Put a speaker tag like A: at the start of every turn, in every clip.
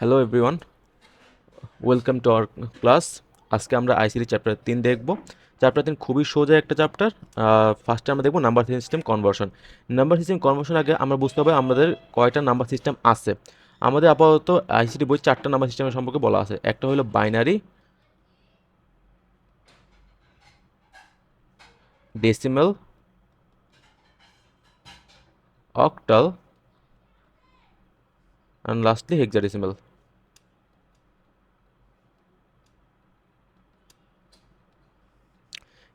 A: Hello everyone welcome to our class আজকে আমরা ICT chapter তিন দেখব। চ্যাপ্টার তিন খুবই সোজা একটা চ্যাপ্টার ফার্স্টে আমরা দেখব number system conversion number system conversion আগে আমরা বুঝতে হবে আমাদের কয়টা নাম্বার সিস্টেম আছে। আমাদের আপাতত আইসিটি বই চারটা নাম্বার সিস্টেমের সম্পর্কে বলা আছে। একটা হলো binary decimal octal and lastly hexadecimal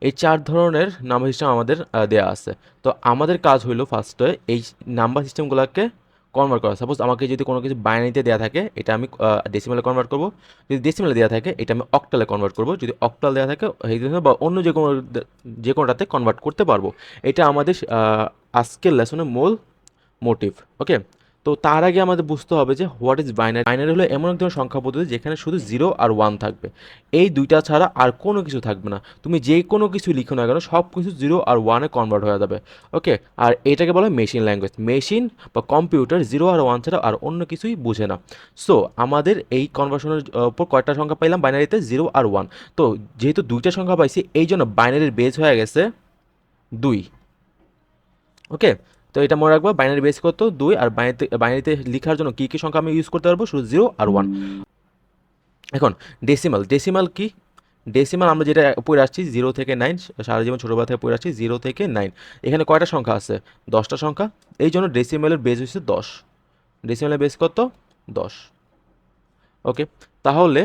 A: এই চার ধরনের নাম্বার সিস্টেম আমাদের দেওয়া আছে। তো আমাদের কাজ হইল ফার্স্টে এই নাম্বার সিস্টেমগুলোকে কনভার্ট করা। সাপোজ আমাকে যদি কোনো কিছু বাইনারিতে দেওয়া থাকে, এটা আমি ডেসিমেলে কনভার্ট করব। যদি ডেসিমেলে দেওয়া থাকে, এটা আমি অক্টালে কনভার্ট করব। যদি অক্টাল দেওয়া থাকে বা অন্য যে কোনো, যে কোনোটাতে কনভার্ট করতে পারব। এটা আমাদের আজকের লেসনের মূল মোটিভ ওকে তো তার আগে আমাদের বুঝতে হবে যে হোয়াট ইজ বাইনারি বাইনারি হলো এমন এক ধরনের সংখ্যা পদ্ধতি যেখানে শুধু জিরো আর ওয়ান থাকবে। এই দুইটা ছাড়া আর কোনো কিছু থাকবে না। তুমি যে কোনো কিছু লিখো না কেন, সব কিছু জিরো আর ওয়ানে কনভার্ট হয়ে যাবে। ওকে আর এটাকে বলা হয় মেশিন ল্যাঙ্গুয়েজ মেশিন বা কম্পিউটার জিরো আর ওয়ান ছাড়া আর অন্য কিছুই বুঝে না। সো আমাদের এই কনভার্সনের উপর কয়টা সংখ্যা পাইলাম? বাইনারিতে জিরো আর ওয়ান তো যেহেতু দুইটা সংখ্যা পাইছি এই জন্য বাইনারির বেজ হয়ে গেছে দুই। ওকে তো এটা মনে রাখব বাইনারি বেস কত? দুই, আর বাইনারিতে বাইনারিতে লেখার জন্য কী কী সংখ্যা আমি ইউজ করতে পারব? শুধু জিরো আর ওয়ান এখন ডেসিমাল ডেসিমাল কি? ডেসিমাল আমরা যেটা পড়ে আসছি জিরো থেকে নাইন সারা জীবন ছোটোবেলা থেকে পড়ে আসছি জিরো থেকে নাইন এখানে কয়টা সংখ্যা আছে? দশটা সংখ্যা। এই জন্য ডেসিমালের বেস হচ্ছে দশ। ডেসিমালের বেস কত? দশ। ওকে, তাহলে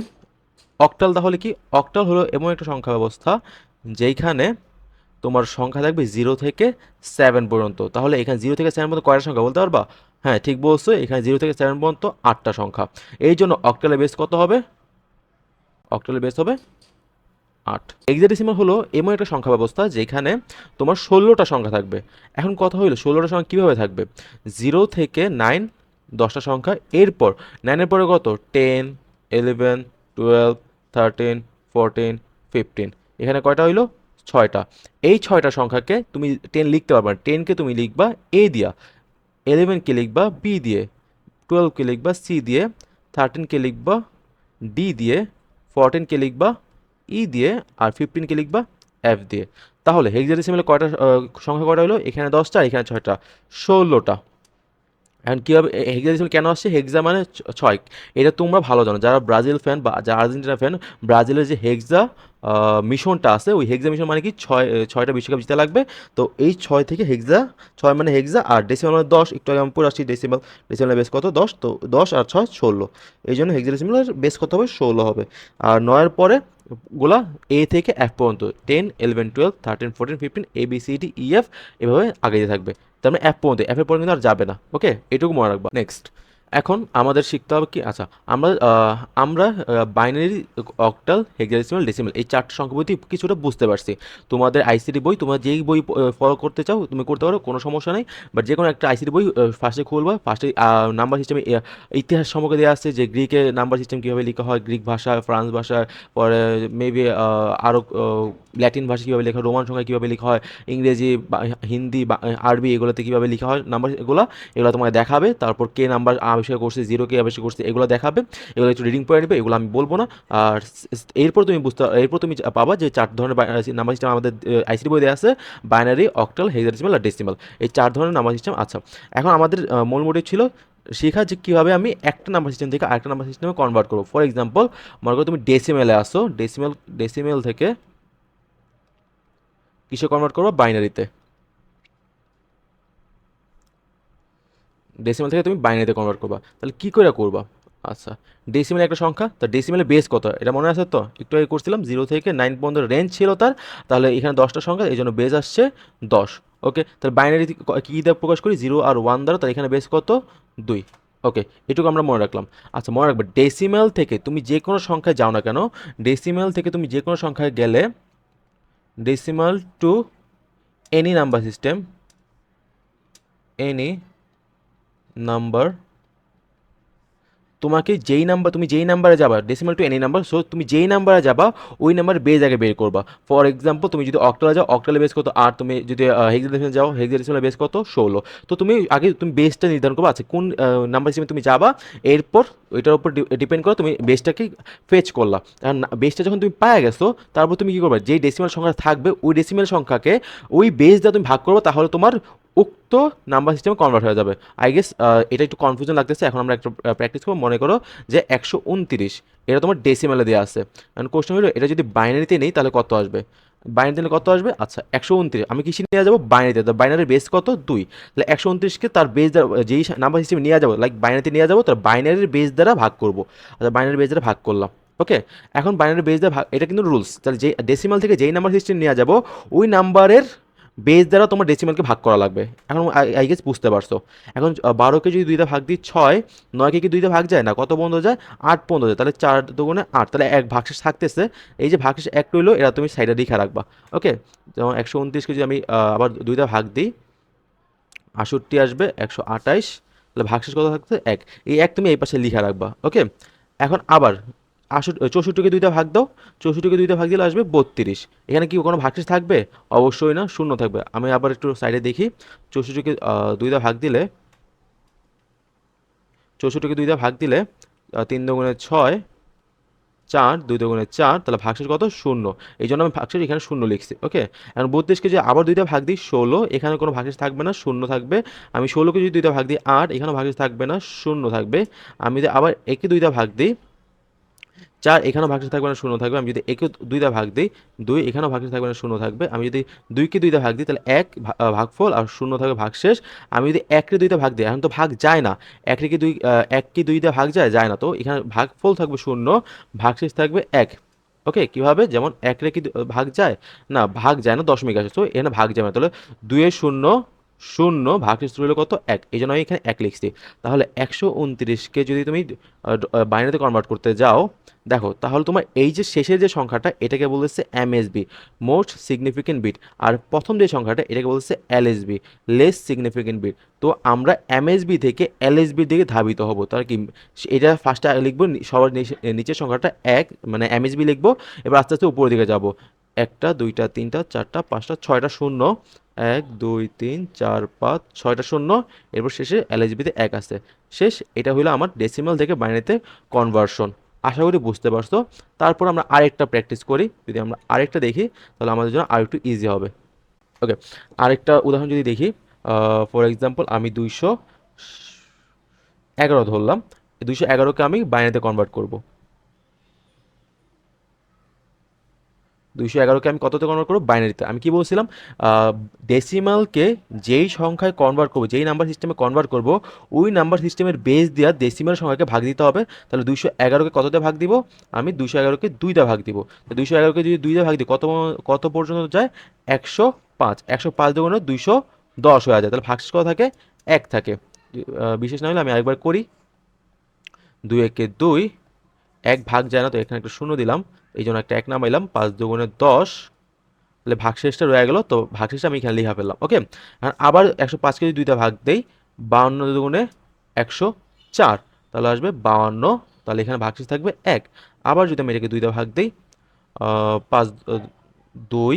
A: অক্টাল তাহলে কি? অক্টাল হলো এমন একটা সংখ্যা ব্যবস্থা, যেইখানে তোমার সংখ্যা থাকবে জিরো থেকে সেভেন পর্যন্ত। তাহলে এখানে জিরো থেকে সেভেন পর্যন্ত কয়টা সংখ্যা বলতে পারবা? হ্যাঁ ঠিক বলছো, এখানে জিরো থেকে সেভেন পর্যন্ত আটটা সংখ্যা। এই জন্য অক্টালের বেস কত হবে? অক্টালের বেস হবে আট। এক্সাডেসিমাল হলো এমন একটা সংখ্যা ব্যবস্থা যেখানে তোমার ষোলোটা সংখ্যা থাকবে। এখন কথা হইল, ষোলোটা সংখ্যা কীভাবে থাকবে? জিরো থেকে নাইন দশটা সংখ্যা। এরপর নাইনের পরে কত? Ten eleven twelve thirteen fourteen fifteen এখানে কয়টা হইল? ছয়টা। এই ছয়টা সংখ্যাকে তুমি টেন লিখতে পারবে না। টেনকে তুমি লিখবা এ দিয়া। ইলেভেনকে লিখবা বি দিয়ে। টুয়েলভকে লিখবা সি দিয়ে। থার্টিনকে লিখবা ডি দিয়ে। ফোরটিনকে লিখবা ই দিয়ে। আর ফিফটিনকে লিখবা এফ দিয়ে। তাহলে হেক্সাডেসিমেলে কয়টা সংখ্যা কয়টা হলো? এখানে দশটা এখানে ছয়টা। ষোলোটা। এখন কীভাবে হেক্সাডেসিমেল কেন আসছে? হেক্সা মানে ছয়। এটা তোমরা ভালো জানো। যারা ব্রাজিল ফ্যান বা যারা আর্জেন্টিনা ফ্যান ব্রাজিলের যে হেক্সা মিশনটা আছে, ওই হেক্সা মিশন মানে কি? ছয় ছয়টা বিশ্বকাপ জিতে লাগবে। তো এই ছয় থেকে হেক্সা ছয় মানে হেক্সা আর ডেসিমাল মানে দশ। একটু আগে আমি পড়ে আসছি ডেসিমাল ডেসিমালের বেস কত? দশ। তো দশ আর ছয়, ষোলো। এই জন্য হেক্সা ডেসিমালের বেস কত হবে? ষোলো হবে। আর নয়ের পরে গুলা এ থেকে এফ পর্যন্ত। Ten eleven twelve thirteen fourteen fifteen A B C D E F এভাবে আগে থাকবে। তার মানে অ্যাপ পর্যন্ত অ্যাপের পর্যন্ত আর যাবে না। ওকে এটুকু মনে রাখবা। নেক্সট এখন আমাদের শিখতে হবে কি? আচ্ছা আমরা আমরা বাইনারি অক্টাল হেক্সাডেসিমাল ডেসিমাল এই চারটি সংখ্যাপতি কিছুটা বুঝতে পারছি। তোমাদের আইসিডি বই, তোমরা যেই বই ফলো করতে চাও, তুমি করতে পারো, কোনো সমস্যা নেই। বাট যে কোনো একটা আইসিডি বই ফার্স্টে খুলবা ফার্স্টে নাম্বার সিস্টেমে ইতিহাস সম্পর্কে দেওয়া আছে যে গ্রিকে নাম্বার সিস্টেম কীভাবে লেখা হয় গ্রিক ভাষা ফ্রান্স ভাষা, পরে মেবি আরও ল্যাটিন ভাষা কীভাবে লেখা হয় রোমান সংখ্যা কীভাবে লেখা হয়, ইংরেজি হিন্দি আরবি এগুলোতে কীভাবে লেখা হয় নাম্বার এগুলো এগুলো তোমাকে দেখাবে। তারপর কে নাম্বার আবিষ্কার করছে জিরো কে আবিষ্কার করছে, এগুলো দেখাবে, এগুলো একটু রিডিং পড়ে নেবে, এগুলো আমি বলব না। আর এরপর তুমি বুঝতে এরপর তুমি পাবা যে চার ধরনের নাম্বার সিস্টেম আমাদের আইসিডি বই দেওয়া আছে বাইনারি অক্টাল হেক্সাডেসিমাল আর ডেসিমাল এই চার ধরনের নাম্বার সিস্টেম আচ্ছা এখন আমাদের মূল মোটিভ ছিল শেখা যে কীভাবে আমি একটা নাম্বার সিস্টেম থেকে আরেকটা নাম্বার সিস্টেমে কনভার্ট করব। ফর এক্সাম্পল মনে করো তুমি ডেসিমেলে আসো ডেসিমেল ডেসিমেল থেকে কিসে কনভার্ট করব? বাইনারিতে ডেসিমেল থেকে তুমি বাইনারিতে কনভার্ট করবা। তাহলে কী করে করবা? আচ্ছা ডেসিমেল একটা সংখ্যা, তো ডেসিমেলের বেস কত? এটা মনে আছে তো? একটু আগে করছিলাম জিরো থেকে নাইন পর্যন্ত রেঞ্জ ছিল তার, তাহলে এখানে দশটা সংখ্যা, এই জন্য বেস আসছে দশ। ওকে তাহলে বাইনারি কী দিয়ে প্রকাশ করি? জিরো আর ওয়ান দ্বারা, তাহলে এখানে বেস কত? দুই। ওকে এটুকু আমরা মনে রাখলাম। আচ্ছা মনে রাখবে ডেসিমেল থেকে তুমি যে কোনো সংখ্যায় যাও না কেন ডেসিমেল থেকে তুমি যে কোনো সংখ্যায় গেলে decimal to any number system any number তোমাকে যেই নাম্বার তুমি যেই নাম্বারে যাবা decimal to any number so তুমি যেই নাম্বারে যাবা, ওই নাম্বার বেজ আগে বের করবা। ফর এক্সাম্পল তুমি যদি অক্টালে যাও অক্টালে বেস কত? আর তুমি যদি হেক্সাডেসিমালে যাও হেক্সাডেসিমালে বেস কত? ষোলো। তো তুমি আগে তুমি বেসটা নির্ধারণ করবা আচ্ছা কোন নাম্বার হিসেবে তুমি যাবা, এরপর ওইটার উপর ডিপেন্ড করে, তুমি বেসটাকে ফেচ করলা। আর বেসটা যখন তুমি পায়ে গেছো, তারপর তুমি কী করবা? যেই ডেসিমাল সংখ্যা থাকবে, ওই ডেসিমাল সংখ্যাকে, ওই বেস দিয়ে তুমি ভাগ করব, তাহলে তোমার উক্ত নাম্বার সিস্টেমে কনভার্ট হয়ে যাবে। আই গেস এটা একটু কনফিউশন লাগতেছে, এখন আমরা একটা প্র্যাকটিস করব। মনে করো যে একশো উনত্রিশ, এটা তোমার ডেসিমেলে দেওয়া আছে। কারণ কোশ্চেন হলো, এটা যদি বাইনারিতে নেই, তাহলে কত আসবে? বাইনারিতে কত আসবে? আচ্ছা একশো উনত্রিশ। আমি কিসে নিয়ে যাব? বাইনারিতে তো বাইনারির বেস কত? দুই। তাহলে একশো উনত্রিশকে তার বেস দ্বারা যেই নাম্বার সিস্টেমে নিয়ে যাব লাইক বাইনারিতে নিয়ে যাব, তার বাইনারির বেস দ্বারা ভাগ করব। আচ্ছা বাইনারি বেস দ্বারা ভাগ করলাম। ওকে এখন বাইনারি বেস দ্বারা ভাগ, এটা কিন্তু রুলস তাহলে যে ডেসিমাল থেকে যেই নাম্বার সিস্টেম নিয়ে যাব, ওই নাম্বারের বেস দ্বারা তোমার ডেসিমালকে ভাগ করা লাগবে। এখন আই গেস বুঝতে পারছ। এখন বারোকে যদি দুইটা ভাগ দিই, ছয় নয়কে কি দুইটা ভাগ যায়? না, কত বন্ধ যায়? আট বন্ধ যায়। তাহলে চার দুগুণে আট। তাহলে এক ভাগশেষ থাকতেছে। এই যে ভাগশেষ এক রইল, এরা তুমি সাইডে লিখে রাখবা। ওকে যেমন একশো উনত্রিশকে যদি আমি আবার দুইটা ভাগ দিই আষট্টি আসবে, একশো আঠাইশ তাহলে ভাগশেষ কত থাকছে এক। এই এক তুমি এই পাশে লিখে রাখবা। ওকে এখন আবার আষট্টি চৌষট্টিকে দুইটা ভাগ দাও। চৌষট্টিকে দুইটা ভাগ দিলে আসবে বত্রিশ। এখানে কি কোনো ভাগশেষ থাকবে? অবশ্যই না, শূন্য থাকবে। আমি আবার একটু সাইডে দেখি। চৌষট্টিকে দুইটা ভাগ দিলে চৌষট্টিকে দুইটা ভাগ দিলে তিন দুগুণে ছয়, চার, দুই দুগুণে চার, তাহলে ভাগশেষ কত? শূন্য। এই জন্য আমি ভাগশেষ এখানে শূন্য লিখছি ওকে এখন বত্রিশকে যে আবার দুইটা ভাগ দিই, ষোলো, এখানে কোনো ভাগশেষ থাকবে না, শূন্য থাকবে। আমি ষোলোকে যদি দুইটা ভাগ দিই, আট এখানে ভাগশেষ থাকবে না, শূন্য থাকবে। আমি যদি আবার একে দুইটা ভাগ দিই চার, এখানেও ভাগশেষ থাকবে না, শূন্য থাকবে। আমি যদি একে দুইটা ভাগ দিই, দুই, এখানেও ভাগশেষ থাকবে না, শূন্য থাকবে। আমি যদি দুইকে দুইটা ভাগ দিই, তাহলে এক ভাগফল আর শূন্য থাকবে ভাগশেষ। আমি যদি এককে দুইটা ভাগ দিই, এখন তো ভাগ যায় না। এককে কি দুই এক কি দুইটা ভাগ যায়? যায় না। তো এখানে ভাগফল থাকবে শূন্য, ভাগশেষ থাকবে এক। ওকে, কীভাবে? যেমন এক রেখে ভাগ যায়? না, ভাগ যায় না, দশমিক আসে। তো এখানে ভাগ যাবে না তাহলে দুইয়ের শূন্য শূন্য ভাগশেষ রইল কত? এক। এই জন্য আমি এখানে এক লিখছি। তাহলে একশো উনত্রিশকে যদি তুমি বাইনারিতে কনভার্ট করতে যাও, দেখো, তাহলে তোমার এই যে শেষের যে সংখ্যাটা, এটাকে বলেছে এমএসবি মোস্ট সিগনিফিকেন্ট বিট আর প্রথম যে সংখ্যাটা, এটাকে বলেছে এলএসবি লেস সিগনিফিকেন্ট বিট তো আমরা এমএসবি থেকে এলএসবির দিকে ধাবিত হব। তার কি, এটা ফার্স্টে লিখব সবার নিচে- নিচের সংখ্যাটা এক মানে এমএসবি লিখব, এবার আস্তে আস্তে উপরের দিকে যাব। একটা, দুইটা, তিনটা, চারটা, পাঁচটা, ছয়টা, শূন্য এক, দুই, তিন, চার, পাঁচ, ছয়টা শূন্য। এরপর শেষে এলএসবিতে এক আছে। শেষ, এটা হলো আমার ডেসিমাল থেকে বাইনারিতে কনভার্সন আশা করি বুঝতে পারছ। তারপর আমরা আরেকটা প্র্যাকটিস করি। যদি আমরা আরেকটা দেখি, তাহলে আমাদের জন্য আরেকটু ইজি হবে। ওকে আরেকটা উদাহরণ যদি দেখি ফর এক্সাম্পল আমি দুইশো এগারো ধরলাম। দুইশো এগারোকে আমি বাইনারিতে কনভার্ট করব। দুইশো এগারোকে আমি কততে কনভার্ট করব? বাইনারিতে আমি কি বলছিলাম? ডেসিমালকে যেই সংখ্যায় কনভার্ট করব, যেই নাম্বার সিস্টেমে কনভার্ট করব, ওই নাম্বার সিস্টেমের বেস দেওয়া ডেসিমাল সংখ্যাকে ভাগ দিতে হবে। তাহলে দুইশো এগারোকে কততে ভাগ দিব? আমি দুইশো এগারোকে দুইটা ভাগ দিব। দুইশো এগারোকে যদি দুইটা ভাগ দিই, কত কত পর্যন্ত যায়? একশো পাঁচ। একশো পাঁচ দুগুণ দুইশো দশ হয়ে যায়। তাহলে ভাগশেষ কত থাকে? এক থাকে। বিশেষ না হলে আমি আরেকবার করি। দুই একে দুই এক ভাগ যায় না, তো এখানে একটা শূন্য দিলাম, এই জন্য একটা এক নামাইলাম, পাঁচ দুগুণে দশ, তাহলে ভাগশেষটা রয়ে গেল, তো ভাগশেষটা আমি এখানে লিখা ফেললাম ওকে আর আবার একশো পাঁচকে যদি দুইটা ভাগ দেই, বাউন্ন দুগুণে একশো চার, তাহলে আসবে বাউন্ন, তাহলে এখানে ভাগশেষ থাকবে এক। আবার যদি আমি এটাকে দুইটা ভাগ দিই পাঁচ, দুই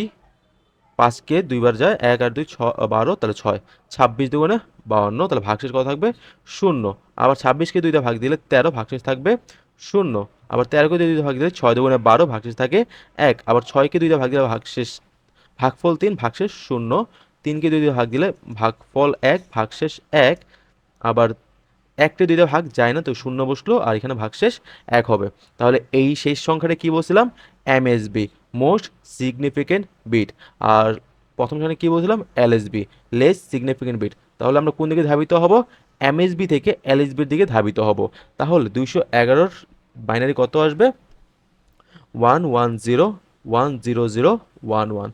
A: পাঁচকে দুইবার যায়, এক আর দুই ছ, বারো, তাহলে ছয়। ছাব্বিশ দুগুণে বাউন্ন, তাহলে ভাগশেষ কত থাকবে? শূন্য। আবার ছাব্বিশকে দুইটা ভাগ দিলে তেরো, ভাগশেষ থাকবে শূন্য। আবার তেরোকে দুইটা ভাগ দিলে ছয় দুগুণে বারো, ভাগশেষ থাকে এক। আবার ছয়কে দুইটা ভাগ দিলে ভাগশেষ, ভাগফল তিন, ভাগশেষ শূন্য। তিনকে দুইটা ভাগ দিলে ভাগফল এক, ভাগশেষ এক। আবার একটা দুইটা ভাগ যায় না, তো শূন্য বসল, আর এখানে ভাগশেষ এক হবে। তাহলে এই শেষ সংখ্যাটা কি বলছিলাম? MSB most significant bit. আর প্রথম সংখ্যা কি বলছিলাম? LSB less significant bit. তাহলে আমরা কোন দিকে ধাবিত হব? এমএসবি থেকে এলএসবির দিকে ধাবিত হব। তাহলে দুইশো এগারোর বাইনারি কত আসবে? One one zero one zero zero, one one.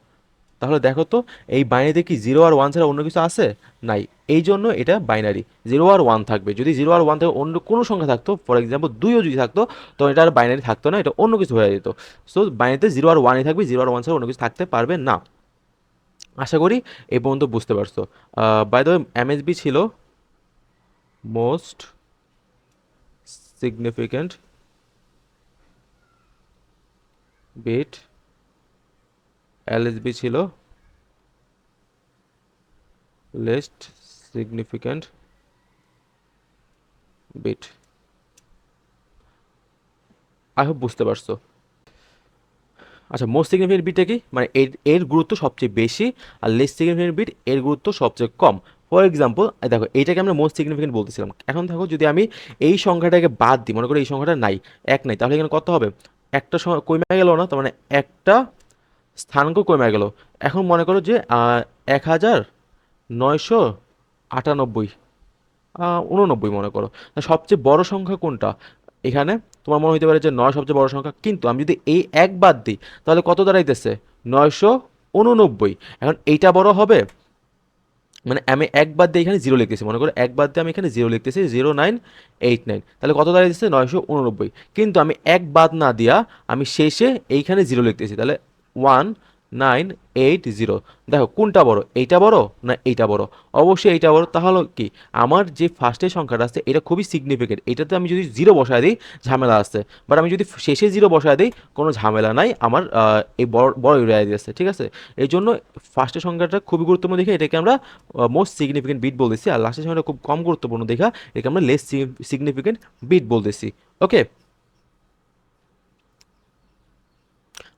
A: তাহলে দেখো তো, এই বাইনারিতে কি জিরো আর ওয়ান ছাড়া অন্য কিছু আছে? নাই। এই জন্য এটা বাইনারি। জিরো আর ওয়ান থাকবে। যদি জিরো আর ওয়ান থেকে অন্য কোনো সংখ্যা থাকতো, ফর এক্সাম্পল দুইও যদি থাকতো তো এটা আর বাইনারি থাকতো না, এটা অন্য কিছু হয়ে যেত। সো, বাইনারিতে জিরো আর ওয়ানই থাকবে, জিরো আর ওয়ান ছাড়া অন্য কিছু থাকতে পারবে না। আশা করি এই পর্যন্ত বুঝতে পারছ। বাই দ্য এমএসবি ছিল মোস্ট সিগনিফিক্যান্ট বিট এলএসবি ছিল least significant bit. I hope বুঝতে পারছ। আচ্ছা মোস্ট সিগনিফিকেন্ট বিটটা কি? মানে এর এর গুরুত্ব সবচেয়ে বেশি আর লেস সিগনিফিকেন্ট বিট এর গুরুত্ব সবচেয়ে কম। ফর এক্সাম্পল দেখো, এইটাকে আমরা মোস্ট সিগনিফিকেন্ট বলতেছিলাম। এখন দেখো, যদি আমি এই সংখ্যাটাকে বাদ দিই, মনে করো এই সংখ্যাটা নাই, এক নাই, তাহলে এখানে কত হবে? একটা কমে গেল না, তার মানে একটা স্থানাঙ্ক কমে গেল। এখন মনে করো যে এক হাজার নয়শো আটানব্বই উননব্বই মনে করো। সবচেয়ে বড় সংখ্যা কোনটা? এখানে তোমার মনে হতে পারে যে নয় সবচেয়ে বড় সংখ্যা, কিন্তু আমি যদি এই এক বাদ দিই, তাহলে কত দাঁড়াইতেছে? নয়শো উননব্বই এখন এইটা বড় হবে? মানে আমি এক বাদ দিয়ে এখানে জিরো লিখতেছি, মনে করো এক বাদ দিয়ে আমি এখানে জিরো লিখতেছি জিরো নাইন এইট নাইন তাহলে কত দাঁড়িয়েছে নয়শো উননব্বই। কিন্তু আমি এক বাদ না দিয়া আমি শেষে এইখানে জিরো লিখতেছি। তাহলে ওয়ান নাইন এইট জিরো। দেখো, কোনটা বড়? এইটা বড় না এইটা বড়? অবশ্যই এইটা বড়। তাহলে কি? আমার যে ফার্স্টের সংখ্যাটা আছে, এটা খুবই সিগনিফিকেন্ট এটাতে আমি যদি জিরো বসায় দিই, ঝামেলা আছে। বাট আমি যদি শেষে জিরো বসায় দিই, কোনো ঝামেলা নাই। আমার এই বড় বড় এরিয়া দিয়েছে ঠিক আছে? এই জন্য ফার্স্টের সংখ্যাটা খুবই গুরুত্বপূর্ণ দেখে এটাকে আমরা মোস্ট সিগনিফিকেন্ট বিট বলতেছি। আর লাস্টের সংখ্যাটা খুব কম গুরুত্বপূর্ণ দেখা, এটাকে আমরা লেস সিগনিফিকেন্ট বিট বলতেছি। ওকে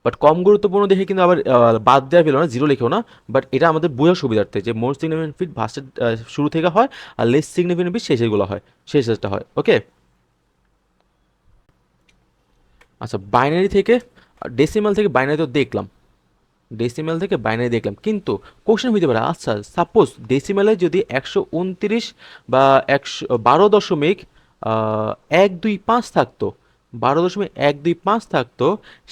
A: বাট কম গুরুত্বপূর্ণ দেখে কিন্তু আবার বাদ দেওয়া পেল না জিরো লিখেও না। বাট এটা আমাদের বোঝার সুবিধার্থে যে মোর সিগনিফিকেন্ট ফিট ফার্স্টের শুরু থেকে হয় আর লেস সিগনিফিকেন্ট বিট শেষেরগুলো হয় শেষেরটা হয় ওকে আচ্ছা বাইনারি থেকে ডেসিমাল থেকে বাইনারি তো দেখলাম। ডেসিমাল থেকে বাইনারি দেখলাম। কিন্তু কোশ্চেন হইতে পারে আচ্ছা সাপোজ ডেসিমালে যদি একশো উনত্রিশ বা একশো বারো দশমিক এক দুই পাঁচ থাকতো বারো দশমিক এক দুই পাঁচ থাকতো,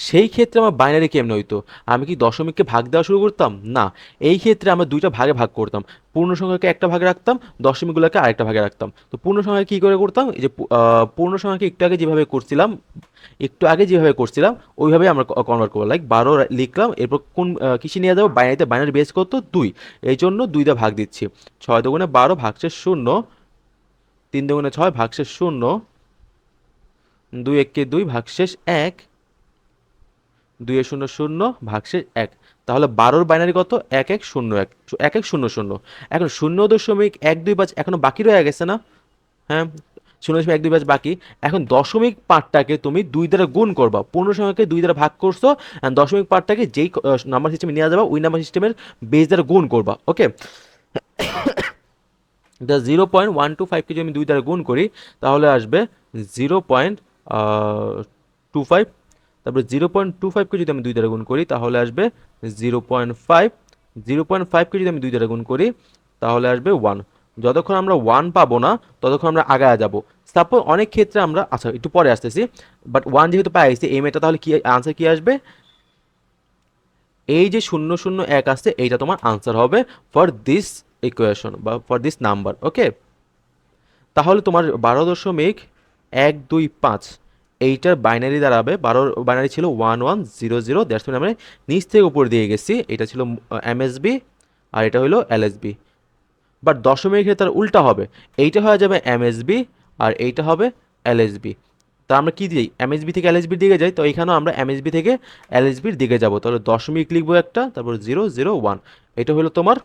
A: সেই ক্ষেত্রে আমার বাইনারি কেমন হইতো? আমি কি দশমিককে ভাগ দেওয়া শুরু করতাম? না, এই ক্ষেত্রে আমরা দুইটা ভাগে ভাগ করতাম। পূর্ণ সংখ্যাকে একটা ভাগে রাখতাম, দশমিকগুলোকে আরেকটা ভাগে রাখতাম। তো পূর্ণ সংখ্যা কী করে করতাম? এই যে পূর্ণ সংখ্যাকে একটু আগে যেভাবে করছিলাম, একটু আগে যেভাবে করছিলাম, ওইভাবে আমরা কনভার্ট করব। লাইক বারো লিখলাম, এরপর কোন কিসে নিয়ে যাব? বাইনারিতে বাইনারি বেস করতো দুই। এই জন্য দুইটা ভাগ দিচ্ছি। ছয় দুগুণে বারো ভাগশেষ শূন্য, তিন দুগুণে ছয় ভাগশেষ শূন্য দুই এককে দুই ভাগশেষ এক। দুই এ শূন্য শূন্য ভাগশেষ এক। তাহলে বারোর বাইনারি কত? এক এক শূন্য এক। এক এক শূন্য শূন্য। এখন শূন্য দশমিক এক দুই পাঁচ এখনও বাকি রয়ে গেছে না? হ্যাঁ শূন্য দশমিক এক দুই পাঁচ বাকি। এখন দশমিক পার্টটাকে তুমি দুই দ্বারা গুণ করবা। পূর্ণ সংখ্যাকে দুই দ্বারা ভাগ করছ দশমিক পার্টটাকে যেই নাম্বার সিস্টেমে নিয়ে যাবা, ওই নাম্বার সিস্টেমের বেস দ্বারা গুণ করবা। Okay the zero point one two ফাইভকে যদি আমি দুই দ্বারা গুণ করি, তাহলে আসবে জিরো পয়েন্ট টু ফাইভ তারপরে জিরো পয়েন্ট টু ফাইভকে যদি আমি দুই দ্বারা গুণ করি, তাহলে আসবে zero point five zero point ফাইভকে যদি আমি দুই দ্বারা গুণ করি, তাহলে আসবে ওয়ান যতক্ষণ আমরা ওয়ান পাবো না, ততক্ষণ আমরা আগায় যাব। তারপর অনেক ক্ষেত্রে আমরা আচ্ছা একটু পরে আসতেছি বাট ওয়ান যেহেতু পাই আসছি এই মেয়েটা তাহলে কি আনসার কি আসবে? এই যে শূন্য শূন্য এক আসছে এইটা তোমার আনসার হবে ফর দিস ইকুয়েশন বা ফর দিস নাম্বার ওকে তাহলে তোমার বারো দশমিক এক দুই পাঁচ। এইটার বাইনারি দাঁড়াবে, বারোর বাইনারি ছিল one one zero zero that's mean নিচ থেকে উপর দিয়ে গেছি। এটা ছিল এমএসবি আর এটা হলো এলএসবি বাট দশমিক ক্ষেত্রে তার উল্টা হবে। এইটা হয়ে যাবে এমএসবি আর এইটা হবে এলএসবি তা আমরা কী দিই? এমএসবি থেকে এলএসবির দিকে যাই, তো এখানেও আমরা এমএসবি থেকে এলএসবির দিকে যাব। তাহলে দশমিক লিখব একটা, তারপর জিরো জিরো ওয়ান এটা হলো তোমার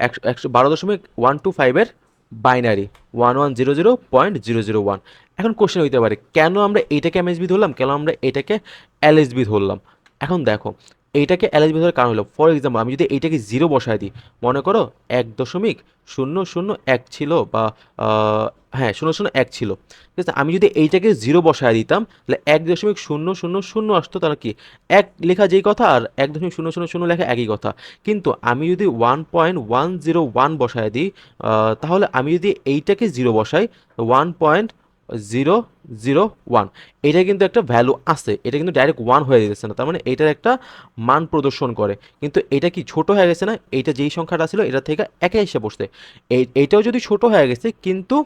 A: একশো একশো, বারো দশমিক ওয়ান টু ফাইভের binary one one zero zero point zero zero one এখন কোশ্চেন হইতে পারে, কেন আমরা এটাকে এমএসবি ধরলাম? কেন আমরা এটাকে এলএসবি ধরলাম? এখন দেখো এইটাকে এলএসবি ধরার কারণ হলো ফর এক্সাম্পল আমি যদি এইটাকে জিরো বসায় দিই, মনে করো এক দশমিক শূন্য শূন্য এক ছিল বা হ্যাঁ শূন্য শূন্য এক ছিল, ঠিক আছে? আমি যদি এইটাকে জিরো বসায় দিতাম, তাহলে এক দশমিক শূন্য শূন্য শূন্য আসতো তাহলে কি? এক লেখা যেই কথা আর এক দশমিক শূন্য শূন্য শূন্য লেখা একই কথা। কিন্তু আমি যদি one point one zero one বসায় দিই তাহলে আমি যদি এইটাকে জিরো বসাই one point zero zero one এটা কিন্তু একটা ভ্যালু আছে, এটা কিন্তু ডাইরেক্ট ওয়ান হয়ে যেতেছে না, তার মানে এটার একটা মান প্রদর্শন করে। কিন্তু এটা কি ছোট হয়ে গেছে না, এইটা যেই সংখ্যাটা ছিল, এটা থেকে একে এসে এই এইটাও যদি ছোট হয়ে গেছে, কিন্তু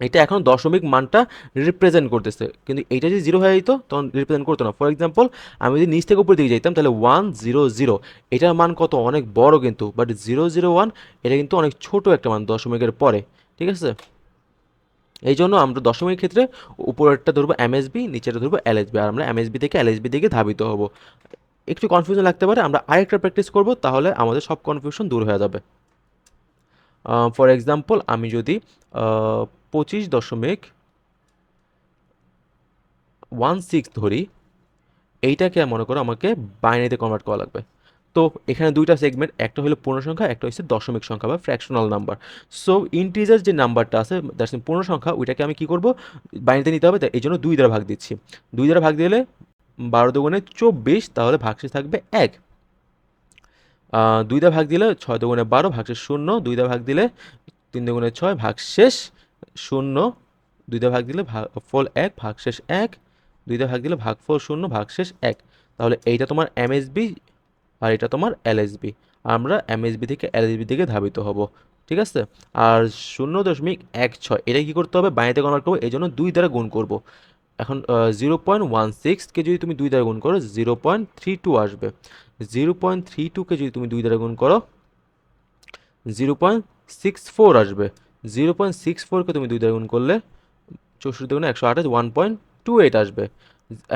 A: এটা এখন দশমিক মানটা রিপ্রেজেন্ট করতেছে। কিন্তু এটা যদি জিরো হয়ে যেত, তখন রিপ্রেজেন্ট করতো না। ফর এক্সাম্পল আমি যদি নিচ থেকে উপর দিকে যাইতাম, তাহলে ওয়ান জিরো জিরো এটার মান কত? অনেক বড় কিন্তু বাট জিরো জিরো ওয়ান এটা কিন্তু অনেক ছোট একটা মান, দশমিকের পরে। ঠিক আছে? এই জন্য আমরা দশমিকের ক্ষেত্রে উপরেরটা ধরবো এমএসবি নিচেরটা ধরবো এলএসবি আর আমরা এমএসবি থেকে এলএসবি দিকে ধাবিত হব। একটু কনফিউশন লাগতে পারে, আমরা আরেকটা প্র্যাকটিস করব, তাহলে আমাদের সব কনফিউশন দূর হয়ে যাবে। ফর এক্সাম্পল আমি যদি পঁচিশ দশমিক ওয়ান সিক্স ধরি, এইটাকে মনে করো আমাকে বাইনারিতে কনভার্ট করা লাগবে। তো এখানে দুইটা সেগমেন্ট একটা হলো পূর্ণ সংখ্যা, একটা হচ্ছে দশমিক সংখ্যা বা ফ্র্যাকশনাল নাম্বার সো ইন্টিজার যে নাম্বারটা আছে দ্যাটস মিন পূর্ণ সংখ্যা, ওইটাকে আমি কী করব? বাইনারিতে নিতে হবে এই জন্য দুই দ্বারা ভাগ দিচ্ছি। দুই দ্বারা ভাগ দিলে বারো দুগুণে চব্বিশ, তাহলে ভাগশেষ থাকবে এক। দুই দ্বারা ভাগ দিলে ছয় দুগুণে বারো, ভাগশেষ শূন্য, দুই দ্বারা ভাগ দিলে তিন দুগুণে ছয়, ভাগশেষ শূন্য, দুই দ্বারা ভাগ দিলে ভাগ ফল এক, ভাগশেষ এক, দুই দ্বারা ভাগ দিলে ভাগ ভাগফল শূন্য, ভাগশেষ এক। তাহলে এইটা তোমার এমএসবি আর এটা তোমার এলএসবি আমরা এমএসবি থেকে এলএসবি থেকে ধাবিত হব, ঠিক আছে? আর শূন্য দশমিক এক ছয়, এটা কী করতে হবে? বাইরেতে কনভার্ট করব এই জন্য দুই দ্বারা গুণ করব। এখন জিরো পয়েন্ট ওয়ান সিক্সকে যদি তুমি দুই দ্বারা গুণ করো জিরো পয়েন্ট থ্রি টু আসবে। জিরো পয়েন্ট থ্রি টুকে যদি তুমি দুই দ্বারা গুণ করো জিরো পয়েন্ট সিক্স ফোর আসবে। জিরো পয়েন্ট সিক্স ফোরকে তুমি দুই দ্বারা গুণ করলে, চৌষট্টি গুণ একশো আঠাশ ওয়ান পয়েন্ট টু এইট আসবে।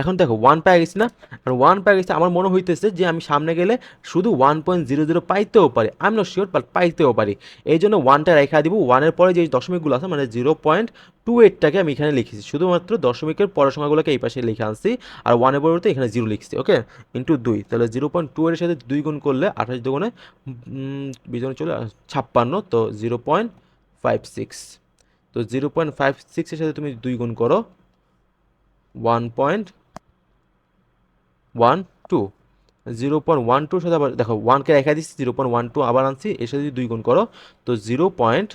A: এখন দেখো ওয়ান পেয়ে গেছি না? আর ওয়ান পেয়ে গেছে, আমার মনে হইতেছে যে আমি সামনে গেলে শুধু ওয়ান পয়েন্ট জিরো জিরো পাইতেও পারি। আমি নট শিওর পাইতেও পারি। এই জন্য ওয়ানটা রেখা দিব। ওয়ানের পরে যে দশমিকগুলো আছে মানে জিরো পয়েন্ট টু এইটটাকে আমি এখানে লিখেছি। শুধুমাত্র দশমিকের সংখ্যাগুলোকে এই পাশে লিখে আনছি। আর ওয়ানের পরিবর্তে এখানে জিরো লিখছি ওকে ইন্টু দুই। তাহলে জিরো পয়েন্ট টু এর সাথে দুই গুণ করলে আঠাশ দুগুণে বিজনে চলে ছাপ্পান্ন, তো জিরো পয়েন্ট ফাইভ সিক্স তো জিরো পয়েন্ট ফাইভ সিক্সের সাথে তুমি দুই গুণ করো। One point one two zero point one টুর সাথে আবার দেখো ওয়ানকে রেখা দিচ্ছি জিরো পয়েন্ট ওয়ান টু আবার আনছি এর সাথে যদি দুই গুণ করো, তো zero point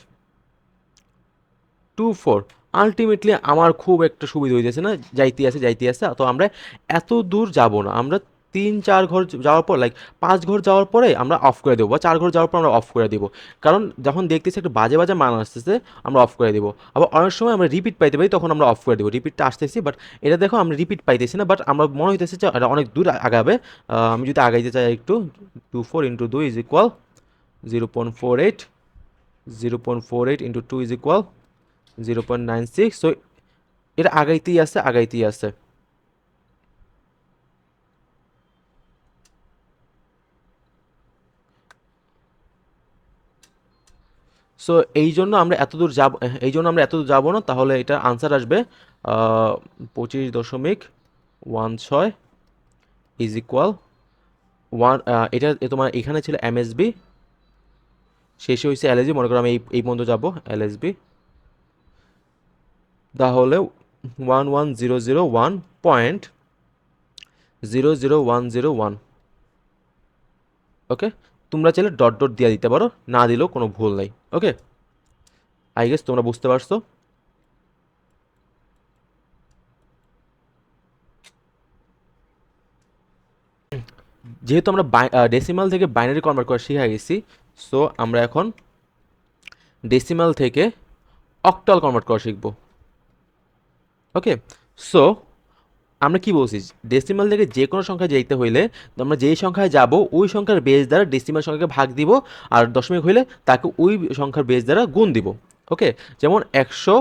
A: two four ultimately আমার খুব একটা সুবিধা হয়ে হইতেছে না, যাইতে আসে যাইতে আছে, তো আমরা এত দূর যাব না, আমরা তিন, চার ঘর যাওয়ার পর লাইক পাঁচ ঘর যাওয়ার পরে আমরা অফ করে দেবো বা চার ঘর যাওয়ার পর আমরা অফ করে দেবো। কারণ যখন দেখতেছি একটা বাজে বাজে মান আসতেছে, আমরা অফ করে দেবো। আবার অনেক সময় আমরা রিপিট পাইতে পারি, তখন আমরা অফ করে দেবো। রিপিটটা আসতেছি বাট এটা দেখো আমরা রিপিট পাইতেছি না বাট আমরা মনে হইতেছে যে এটা অনেক দূর আগাবে। আমি যদি আগাইতে চাই একটু টু ফোর ইন্টু দুই is equal zero point four eight zero point four eight into two is equal zero point nine six so এটা আগাইতেই আছে আগাইতেই আছে। সো এই জন্য আমরা এত দূর যাব এই জন্য আমরা এত দূর যাব না, তাহলে এটা আনসার আসবে পঁচিশ দশমিক ওয়ান ছয় ইজ ইকুয়াল ওয়ান এটা তোমার এখানে ছিল এমএসবি শেষে হয়েছে এলএসবি মনে করো আমি এই এই পর্যন্ত যাব এলএসবি তাহলে one one zero zero one point zero zero one zero one okay তোমরা চাইলে ডট ডট দিয়ে দিতে পারো, না দিলেও কোনো ভুল নেই ওকে আই গেস তোমরা বুঝতে পারছ? যেহেতু আমরা ডেসিমাল থেকে বাইনারি কনভার্ট করা শিখে গেছি সো আমরা এখন ডেসিমাল থেকে অক্টাল কনভার্ট করা শিখব ওকে সো আমরা কি বলছি? ডেসিমাল থেকে যে কোনো সংখ্যায় যেতে হইলে আমরা যেই সংখ্যায় যাব, ওই সংখ্যার বেস দ্বারা ডেসিমাল সংখ্যাকে ভাগ দিব আর দশমিক হইলে তাকে ওই সংখ্যার বেস দ্বারা গুণ দিব। ওকে যেমন একশো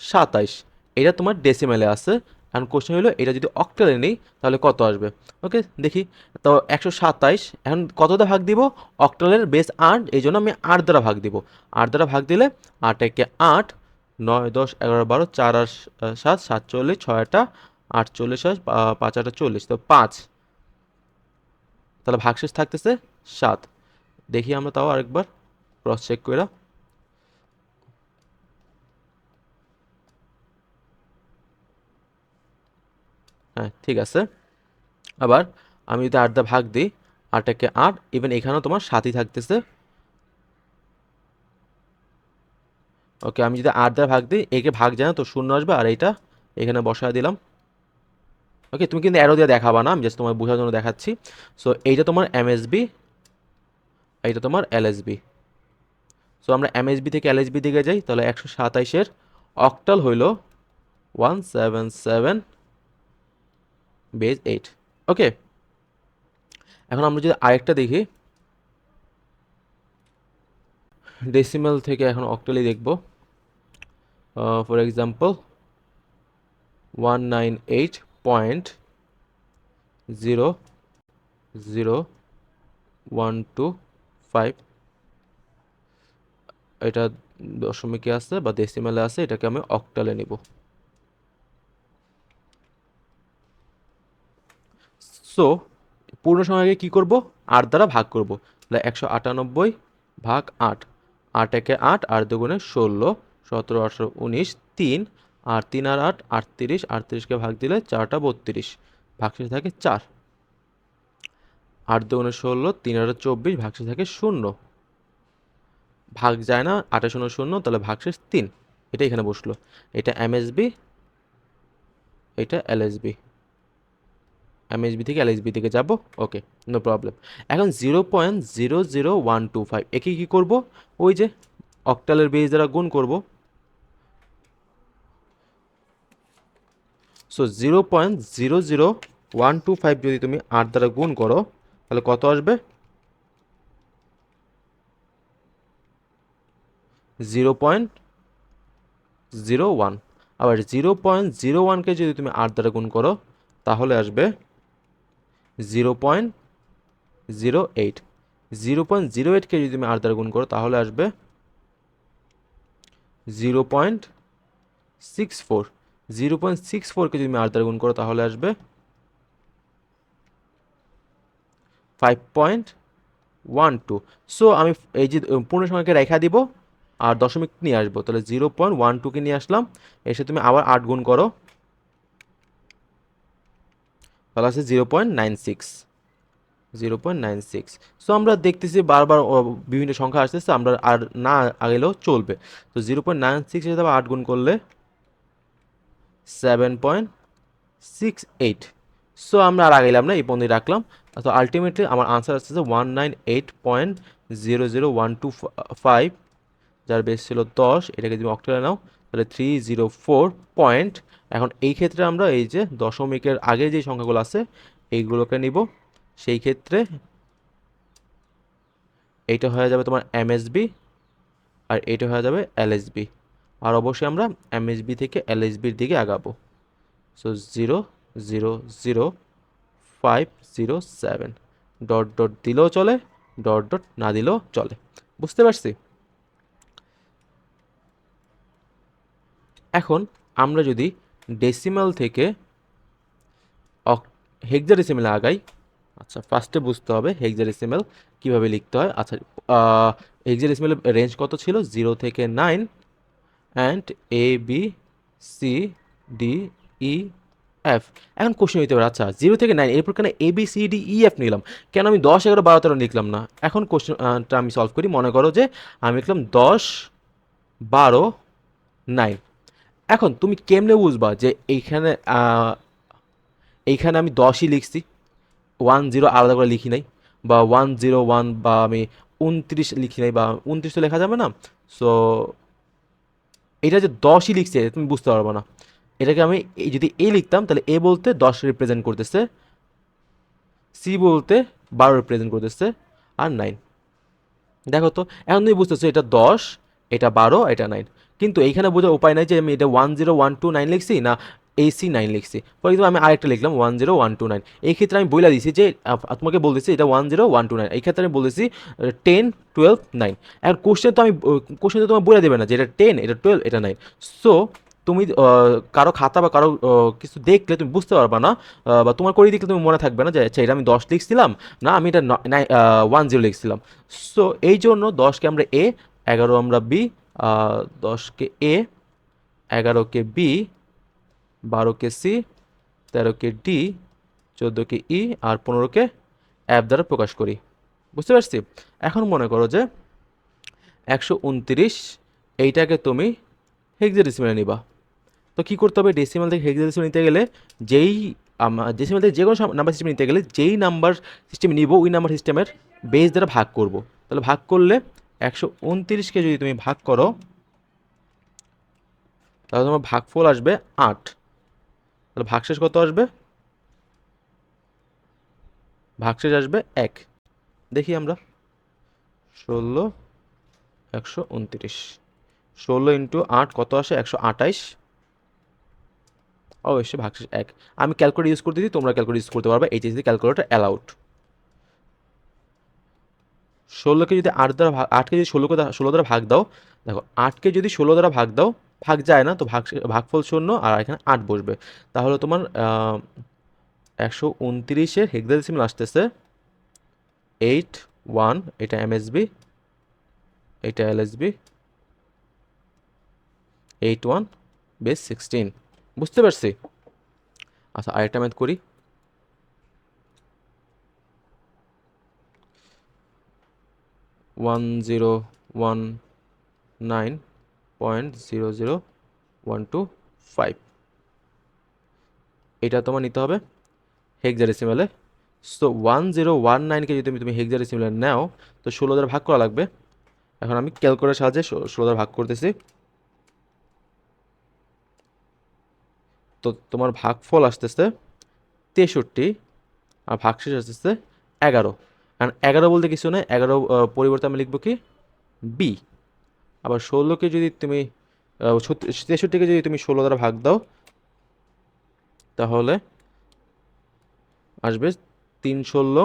A: সাতাইশ, এটা তোমার ডেসিমেলে আছে। এখন কোশ্চেন হলো এটা যদি অক্টালে নেই, তাহলে কত আসবে? ওকে দেখি। তো একশো সাতাইশ, এখন কত দ্বারা ভাগ দিব? অক্টালের বেস আট, এই জন্য আমি আট দ্বারা ভাগ দিব। আট দ্বারা ভাগ দিলে আট একে আট, নয়, দশ, এগারো, বারো, চার আর সাত সাতচল্লিশ ছয়টা আটচল্লিশ পাঁচ আটা চল্লিশ, তো পাঁচ। তাহলে ভাগশেষ থাকতেছে সাত। দেখি আমরা তাও আরেকবার ক্রস চেক করে। হ্যাঁ ঠিক আছে। আবার আমি যদি আট দা ভাগ দিই আট একে আট ইভেন এখানেও তোমার সাতই থাকতেছে। ওকে, আমি যদি আট ভাগ দিই, একে ভাগ জানো তো শূন্য আসবে, আর এইটা এখানে বসায় দিলাম। ওকে তুমি কিন্তু অ্যারো দিয়ে দেখাবা না, আমি জাস্ট তোমার বোঝার জন্য দেখাচ্ছি। সো এইটা তোমার এমএসবি এইটা তোমার এলএসবি সো আমরা এমএসবি থেকে এলএসবি দিকে যাই, তাহলে একশো সাতাইশের অক্টাল হইল one seven seven base eight okay এখন আমরা যদি আরেকটা দেখি ডেসিমেল থেকে এখন অক্টালি দেখব। For example one nine eight point zero zero one two five এটা দশমিকে আছে বা ডেসিমেলে আছে, এটাকে আমি অক্টালে নিব। সো পূর্ণ সংখ্যাকে কি করব? আট দ্বারা ভাগ করব। তাহলে একশো আটানব্বই ভাগ আট। আট একে আট আট দুগুণে ষোলো, সতেরো, আঠারো, উনিশ, তিন। আর তিন আর আট, আটত্রিশ আটত্রিশকে ভাগ দিলে চারটা বত্রিশ। ভাগশেষ থাকে চার। আট দুগুণে ষোলো, তিন আর চব্বিশ, ভাগশেষ থাকে শূন্য। ভাগ যায় না, আটে শূন্য শূন্য, তাহলে ভাগশেষ তিন। এটা এখানে বসল। এটা এমএসবি, এটা এলএসবি। এমএসবি থেকে এলএসবি থেকে যাব, ওকে, নো প্রবলেম। এখন zero point zero zero one two five, একে কী করব? ওই যে অক্টালের বেজ দ্বারা গুণ করব। So zero point zero zero one two five যদি তুমি আট দ্বারা গুণ করো, তাহলে কত আসবে? জিরো পয়েন্ট জিরো ওয়ান আবার জিরো পয়েন্ট জিরো ওয়ানকে যদি তুমি আট দ্বারা গুণ করো, তাহলে আসবে zero point zero eight zero point zero এইটকে যদি তুমি আট দ্বারা গুণ করো, তাহলে আসবে zero point six four zero point six ফোরকে যদি তুমি আট দ্বারা গুণ করো, তাহলে আসবে five point one two so আমি এই যে পূর্ণ সংখ্যাকে রেখা দিব, আর দশমিক নিয়ে আসব, তাহলে জিরো পয়েন্ট ওয়ান টুকে নিয়ে আসলাম। এসে তুমি আবার আট গুণ করো, তাহলে আছে zero point nine six. Zero point nine six. So আমরা দেখতেছি বারবার বিভিন্ন সংখ্যা আসতেছে, আমরা আর না আগেলেও চলবে। তো জিরো পয়েন্ট নাইন সিক্স হিসেবে আট গুণ করলে seven point six eight so আমরা আর আগেলাম না, এই পর্যন্তই রাখলাম। তো আলটিমেটলি আমার আনসার আসতেছে one nine eight point zero zero one two five যার বেস ছিল দশ, এটাকে যদি অক্টালে নাও, তাহলে থ্রি জিরো ফোর পয়েন্ট এখন এই ক্ষেত্রে আমরা এই যে দশমিকের আগে যে সংখ্যাগুলো আছে, এইগুলোকে নিব। সেই ক্ষেত্রে এইটা হয়ে যাবে তোমার এমএসবি আর এইটা হয়ে যাবে এলএসবি আর অবশ্যই আমরা এমএসবি থেকে এলএসবির দিকে আগাবো। So zero zero zero five zero seven dot dot দিলেও চলে ডট ডট না দিলেও চলে। বুঝতে পারছি? এখন আমরা যদি ডেসিমাল থেকে হেক্সাডেসিমেলে আগাই আচ্ছা ফার্স্টে বুঝতে হবে হেক্সাডেসিমেল কীভাবে লিখতে হয়। আচ্ছা হেক্সাডেসিমেলের রেঞ্জ কত ছিল? জিরো থেকে nine and A B C D E F এখন কোশ্চেন হইতে পারে আচ্ছা জিরো থেকে নাইন এরপর কেন A B C D E F নিলাম? কেন আমি দশ, এগারো, বারো, তেরো লিখলাম না? এখন কোশ্চেনটা আমি সলভ করি, মনে করো যে আমি লিখলাম দশ, বারো নাইন এখন তুমি কেমনে বুঝবা যে এইখানে এইখানে আমি দশই লিখছি ওয়ান জিরো আলাদা করে লিখি নাই, বা ওয়ান জিরো ওয়ান বা আমি উনত্রিশ লিখি নাই, বা উনত্রিশ তো লেখা যাবে না? সো এটা যে দশই লিখছে তুমি বুঝতে পারব না। এটাকে আমি যদি এ লিখতাম, তাহলে এ বলতে দশ রিপ্রেজেন্ট করতেছে সি বলতে বারো রিপ্রেজেন্ট করতেছে, আর নাইন দেখো তো, এখন তুমি বুঝতেছো এটা দশ, এটা বারো, এটা নাইন কিন্তু এইখানে বোঝার উপায় নাই যে আমি এটা one zero one two nine লিখছি, না এসি নাইন লিখছি। ফর এক্সাম্পল আমি আরেকটা লিখলাম one zero one two nine এই ক্ষেত্রে আমি বলে দিছি যে তোমাকে বলতেছি এটা one zero one two nine এই ক্ষেত্রে আমি বলতেছি টেন টুয়েলভ নাইন এখন কোশ্চেন তো আমি কোশ্চেন তো তোমার বলে দেবে না যে এটা টেন এটা টুয়েলভ এটা নাইন সো তুমি কারও খাতা বা কারও কিছু দেখলে তুমি বুঝতে পারবা না বা তোমার করে দেখলে তুমি মনে থাকবে না যে আচ্ছা এটা আমি দশ লিখছিলাম, না, আমি এটা ওয়ান জিরো লিখছিলাম। সো এই জন্য দশকে আমরা এ এগারো আমরা বি দশকে এ এগারোকে বি বারোকে সি, তেরোকে ডি, চোদ্দোকে ই আর পনেরোকে অ্যাপ দ্বারা প্রকাশ করি। বুঝতে পারছি? এখন মনে করো যে একশো উনত্রিশ, এইটাকে তুমি হেক্সাডেসিমেলে নিবা। তো কী করতে হবে? ডেসিমাল থেকে হেক্সাডেসিমেল নিতে গেলে যেই ডেসিমাল থেকে যে কোনো নাম্বার সিস্টেম নিতে গেলে যেই নাম্বার সিস্টেম নিব, ওই নাম্বার সিস্টেমের বেস দ্বারা ভাগ করব। তাহলে ভাগ করলে একশো উনত্রিশকে যদি তুমি ভাগ করো, তাহলে তোমার ভাগফল আসবে আট। তাহলে ভাগশেষ কত আসবে? ভাগশেষ আসবে এক। দেখি আমরা। ষোলো, একশো উনত্রিশ। ষোলো ইন্টু আট কত আসে? একশো আঠাইশ। অবশ্যই ভাগশেষ এক। আমি ক্যালকুলেটর ইউজ করতে দিই তোমরা ক্যালকুলেটর ইউজ করতে পারবে। এইচএসডি ক্যালকুলেটর অ্যালাউড ষোলোকে যদি আট দ্বারা ভাগ আটকে যদি ষোলোকে ষোলো দ্বারা ভাগ দাও, দেখো, আটকে যদি ষোলো দ্বারা ভাগ দাও ভাগ যায় না, তো ভাগ ভাগফল শূন্য আর এখানে আট বসবে। তাহলে তোমার একশো উনত্রিশের হেক্সাডেসিমাল আসতেছে এইট ওয়ান এটা এমএসবি এটা LSB eight one base sixteen বুঝতে পারছি? আচ্ছা আরেকটা ম্যাথ করি। One zero one nine point zero zero one two five. এটা তোমার নিতে হবে হেক্সাডেসিমালে সো ওয়ান জিরো ওয়ান নাইনকে যদি তুমি হেক্সাডেসিমালে নাও, তো ষোলো দ্বারা ভাগ করা লাগবে। এখন আমি ক্যালকুলেটার সাহায্যে ষোলো দ্বারা ভাগ করতেছি। তো তোমার ভাগফল আসতেছে তেষট্টি, আর ভাগশেষ আসতেছে এগারো। কারণ এগারো বলতে কিছু নয় এগারো পরিবর্তে আমি লিখব কি? বি আবার ষোলোকে যদি তুমি তেষট্টিকে যদি তুমি ষোলো দ্বারা ভাগ দাও, তাহলে আসবে তিন ষোলো,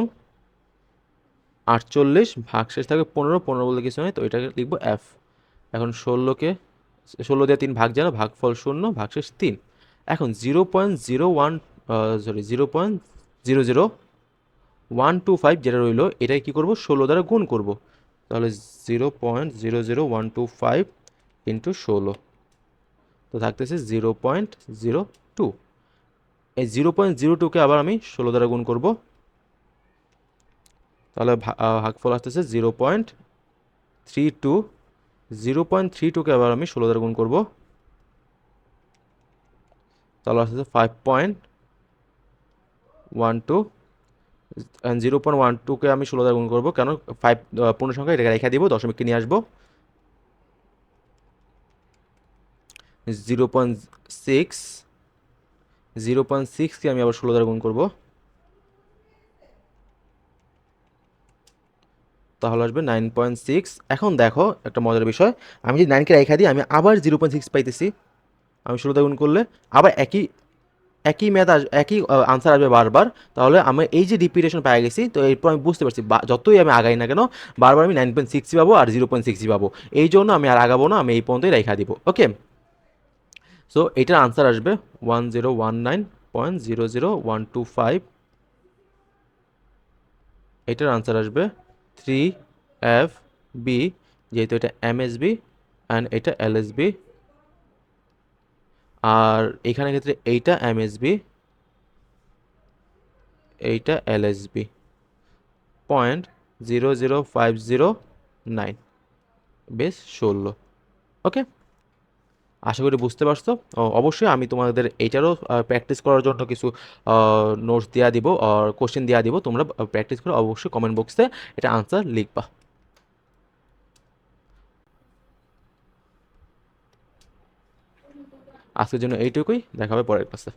A: আটচল্লিশ ভাগ শেষ থাকবে পনেরো পনেরো বলতে কিছু নয় তো এটাকে লিখব এফ এখন ষোলোকে, ষোলো দিয়ে তিন ভাগ জানো, ভাগফল শূন্য, ভাগশেষ তিন। এখন zero point zero one sorry zero point zero zero one two five যেটা রইল এটাই কী করব? ষোলো দ্বারা গুণ করব। তাহলে zero point zero zero one two five into ষোলো। তো থাকতেছে জিরো পয়েন্ট জিরো টু এই জিরো পয়েন্ট জিরো টুকে আবার আমি ষোলো দ্বারা গুণ করব। তাহলে ভাগফল আসতেছে zero point three two zero point three টুকে আবার আমি ষোলো দ্বারা গুণ করব। তাহলে আসতেছে five point one two zero point one টুকে আমি ষোলো দ্বারা গুণ করব। কেন? ফাইভ পূর্ণ সংখ্যা এটাকে রেখে দিব, দশমিককে নিয়ে আসব। Zero point six zero point সিক্সকে আমি আবার ষোলো দ্বারা গুণ করব। তাহলে আসবে নাইন পয়েন্ট সিক্স এখন দেখো, একটা মজার বিষয়, আমি যদি নাইনকে রেখা দিই, আমি আবার জিরো পয়েন্ট সিক্স পাইতেছি। আমি ষোলো দ্বারা গুণ করলে আবার একই একই ম্যাথ আস, একই আনসার আসবে বারবার, তাহলে আমি এই যে রিপিটেশন পেয়ে গেছি, তো এরপর আমি বুঝতে পারছি যতই আমি আগাই না কেন, বারবার আমি নাইন পয়েন্ট সিক্সই পাবো আর জিরো পয়েন্ট সিক্সই পাবো। এই জন্য আমি আর আগাবো না, আমি এই পর্যন্তই রেখা দিব ওকে সো এটার আনসার আসবে one zero one nine point zero zero one two five এটার আনসার আসবে থ্রি এফ বি যেহেতু এটা এমএসবি অ্যান্ড এটা এলএসবি আর এখানে ক্ষেত্রে এইটা এমএসবি এইটা LSB point zero zero five zero nine base, ষোলো। ওকে আশা করি বুঝতে পারছ। অবশ্যই আমি তোমাদের এইটারও প্র্যাকটিস করার জন্য কিছু নোটস দেওয়া দিব, আর কোশ্চেন দেওয়া দিব। তোমরা প্র্যাকটিস করে অবশ্যই কমেন্ট বক্সে এটা আনসার লিখবা। আজকের জন্য এইটুকুই। দেখা হবে পরের ক্লাসে।